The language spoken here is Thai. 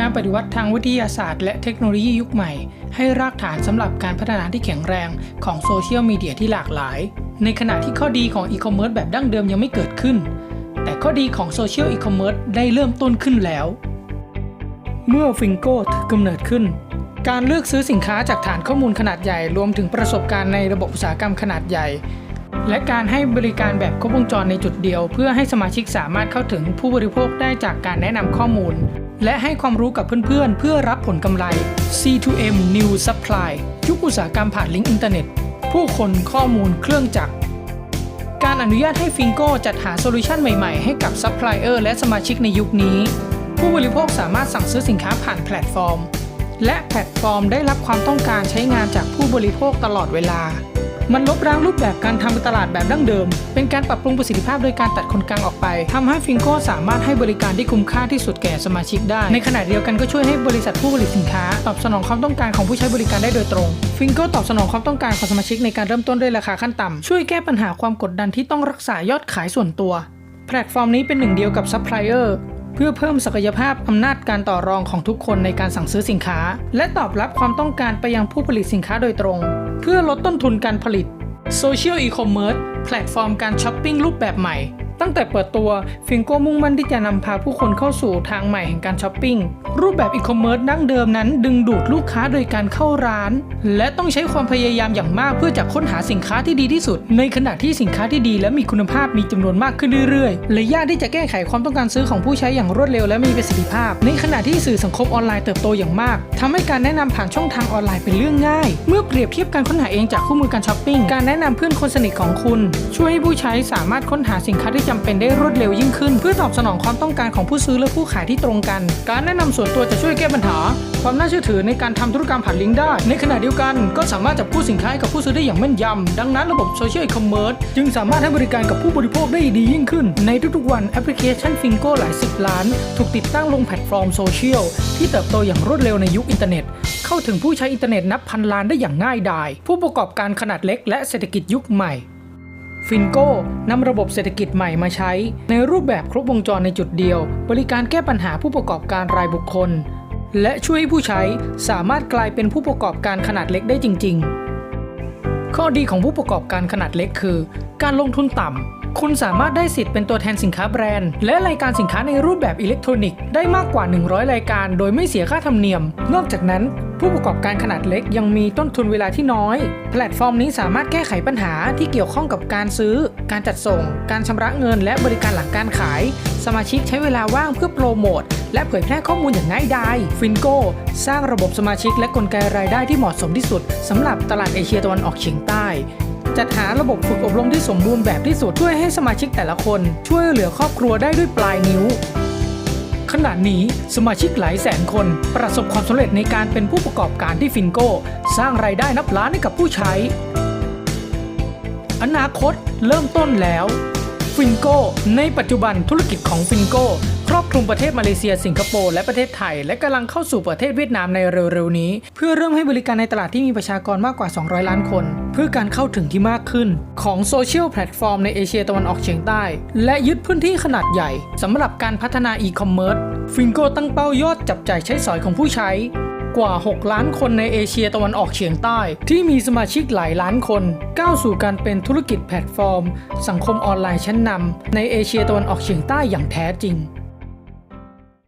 การปฏิวัติทางวิทยาศาสตร์และเทคโนโลยียุคใหม่ ให้รากฐานสำหรับการพัฒนาที่แข็งแรงของโซเชียลมีเดียที่หลากหลาย ในขณะที่ข้อดีของอีคอมเมิร์ซแบบดั้งเดิมยังไม่เกิดขึ้น แต่ข้อดีของโซเชียลอีคอมเมิร์ซได้เริ่มต้นขึ้นแล้ว เมื่อฟิงโก้ถือกำเนิดขึ้น การเลือกซื้อสินค้าจากฐานข้อมูลขนาดใหญ่รวมถึงประสบการณ์ในระบบอุตสาหกรรมขนาดใหญ่และการให้บริการแบบครบวงจรในจุดเดียว เพื่อให้สมาชิกสามารถเข้าถึงผู้บริโภคได้จากการแนะนำข้อมูล และให้ความรู้กับเพื่อนๆ เพื่อรับผลกำไร C2M New Supply ยุคอุตสาหกรรมผ่านลิงก์อินเทอร์เน็ต ผู้คนข้อมูลเครื่องจักร การอนุญาตให้ฟิงโก้จัดหาโซลูชันใหม่ๆ ให้กับซัพพลายเออร์และสมาชิกในยุคนี้ ผู้บริโภคสามารถสั่งซื้อสินค้าผ่านแพลตฟอร์ม และแพลตฟอร์มได้รับความต้องการใช้งานจากผู้บริโภคตลอดเวลา มันลบล้างรูปแบบการทำตลาดแบบดั้งเดิม เป็นการปรับปรุงประสิทธิภาพโดยการตัดคนกลางออกไปทำให้ฟิงโก้สามารถให้บริการที่คุ้มค่าที่สุดแก่สมาชิกได้ ในขณะเดียวกันก็ช่วยให้บริษัทผู้ผลิตสินค้า ตอบสนองความต้องการของผู้ใช้บริการได้โดยตรง ฟิงโก้ตอบสนองความต้องการของสมาชิกในการเริ่มต้นด้วยราคาขั้นต่ำช่วยแก้ปัญหาความกดดันที่ต้องรักษายอดขายส่วนตัว แพลตฟอร์มนี้เป็นหนึ่งเดียวกับซัพพลายเออร์ เพื่อเพิ่มศักยภาพอำนาจการต่อรองของทุกคนในการสั่งซื้อสินค้า และตอบรับความต้องการไปยังผู้ผลิตสินค้าโดยตรง เพื่อลดต้นทุนการผลิต Social E-commerce แพลตฟอร์มการช้อปปิ้งรูปแบบใหม่ ตั้งแต่เปิดตัวฟิงโก้มุ่งมั่นที่จะนำพาผู้คนเข้าสู่ทางใหม่แห่งการช้อปปิ้ง รูปแบบอีคอมเมิร์ซดั้งเดิมนั้น ดึงดูดลูกค้าโดยการเข้าร้าน และต้องใช้ความพยายามอย่างมากเพื่อจะค้นหาสินค้าที่ดีที่สุด ในขณะที่สินค้าที่ดีและมีคุณภาพมีจำนวนมากขึ้นเรื่อยๆและยากที่จะแก้ไขความต้องการซื้อของผู้ใช้อย่างรวดเร็วและมีประสิทธิภาพ ในขณะที่สื่อสังคมออนไลน์เติบโตอย่างมากทำให้การแนะนำผ่านช่องทางออนไลน์เป็นเรื่องง่าย เมื่อเปรียบเทียบการค้นหาเองจากคู่มือการช้อปปิ้งการแนะนำเพื่อนคนสนิทของคุณ ช่วยให้ผู้ใช้สามารถค้นหาสินค้าที่จำเป็นได้รวดเร็วยิ่งขึ้น เพื่อตอบสนองความต้องการของผู้ซื้อและผู้ขายที่ตรงกัน การแนะนำส่วนตัวจะช่วยแก้ปัญหา ความน่าเชื่อถือในการทำธุรกรรมผ่านลิงก์ได้ ในขณะเดียวกันก็สามารถจับผู้สินค้าให้กับผู้ซื้อได้อย่างแม่นยำดังนั้นระบบโซเชียลคอมเมิร์ซจึงสามารถให้บริการกับผู้บริโภคได้ดียิ่งขึ้น ในทุกๆวันแอปพลิเคชันฟิงโก้หลายสิบล้าน ถูกติดตั้งลงแพลตฟอร์มโซเชียลที่เติบโตอย่างรวดเร็วในยุคอินเทอร์เน็ต เข้าถึงผู้ใช้อินเทอร์เน็ตนับพันล้านได้อย่างง่ายดาย ผู้ประกอบการขนาดเล็กและเศรษฐกิจยุคใหม่ ฟินโก้นำระบบเศรษฐกิจใหม่มาใช้ ในรูปแบบครบวงจรในจุดเดียว บริการแก้ปัญหาผู้ประกอบการรายบุคคล และช่วยให้ผู้ใช้สามารถกลายเป็นผู้ประกอบการขนาดเล็กได้จริง ๆ ข้อดีของผู้ประกอบการขนาดเล็กคือ การลงทุนต่ำ คุณสามารถได้สิทธิ์เป็นตัวแทนสินค้าแบรนด์ และรายการสินค้าในรูปแบบอิเล็กทรอนิกส์ได้มากกว่า 100 รายการ โดยไม่เสียค่าธรรมเนียม นอกจากนั้น ผู้ประกอบการขนาดเล็กยังมีต้นทุนเวลาที่น้อย แพลตฟอร์มนี้สามารถแก้ไขปัญหาที่เกี่ยวข้องกับการซื้อ การจัดส่ง การชำระเงิน และบริการหลังการขาย สมาชิกใช้เวลาว่างเพื่อโปรโมทและเผยแพร่ข้อมูลอย่างง่ายดายฟินโกสร้างระบบสมาชิกและกลไกรายได้ที่เหมาะสมที่สุดสำหรับตลาดเอเชียตะวันออกเฉียงใต้ จัดหาระบบฝึกอบรมที่สมบูรณ์แบบที่สุดช่วยให้สมาชิกแต่ละคน ช่วยเหลือครอบครัวได้ด้วยปลายนิ้ว ขณะนี้สมาชิกหลายแสนคน ประสบความสำเร็จในการเป็นผู้ประกอบการที่ฟินโก้ สร้างรายได้นับล้านให้กับผู้ใช้ อนาคตเริ่มต้นแล้วฟินโก้ในปัจจุบันธุรกิจของฟินโก้ รอบคลุมประเทศมาเลเซีย สิงคโปร์และประเทศไทย และกำลังเข้าสู่ประเทศเวียดนามในเร็วๆนี้ เพื่อเริ่มให้บริการในตลาดที่มีประชากรมากกว่า 200 ล้านคน เพื่อการเข้าถึงที่มากขึ้น ของโซเชียลแพลตฟอร์มในเอเชียตะวันออกเฉียงใต้ และยึดพื้นที่ขนาดใหญ่สำหรับการพัฒนาอีคอมเมิร์ซฟินโกตั้งเป้ายอดจับจ่ายใช้สอยของผู้ใช้กว่า 6 ล้านคนในเอเชียตะวันออกเฉียงใต้ ที่มีสมาชิกหลายล้านคน ก้าวสู่การเป็นธุรกิจแพลตฟอร์ม สังคมออนไลน์ชั้นนำในเอเชียตะวันออกเฉียงใต้อย่างแท้จริง